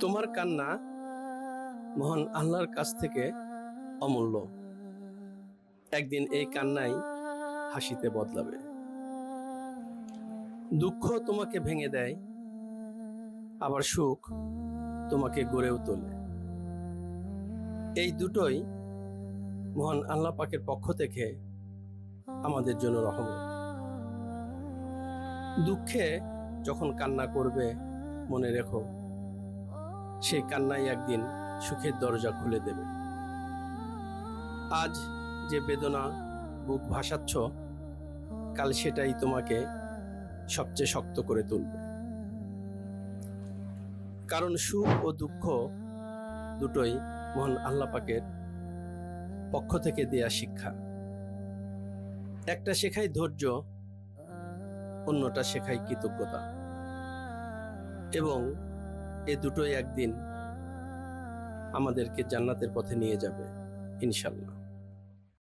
তোমার কান্না মহান আল্লাহর কাছ থেকে অমূল্য। একদিন এই কান্নাই হাসিতে বদলাবে। দুঃখ তোমাকে ভেঙে দেয়, আবার সুখ তোমাকে গড়েও তোলে। এই দুটোই মহান আল্লাহ পাকের পক্ষ থেকে আমাদের জন্য রহমত। দুঃখে যখন কান্না করবে, মনে রেখো সেই কান্নাই একদিন সুখের দরজা খুলে দেবে। আজ যে বেদনা বুক ভাসাচ্ছ, কাল সেটাই তোমাকে সবচেয়ে শক্ত করে তুলবে। কারণ সুখ ও দুঃখ দুটোই মহান আল্লাহ পাকের পক্ষ থেকে দেয়া শিক্ষা। একটা শেখায় ধৈর্য, অন্যটা শেখায় কৃতজ্ঞতা। এবং এ দুটোই একদিন আমাদেরকে জান্নাতের পথে নিয়ে যাবে ইনশাল্লাহ।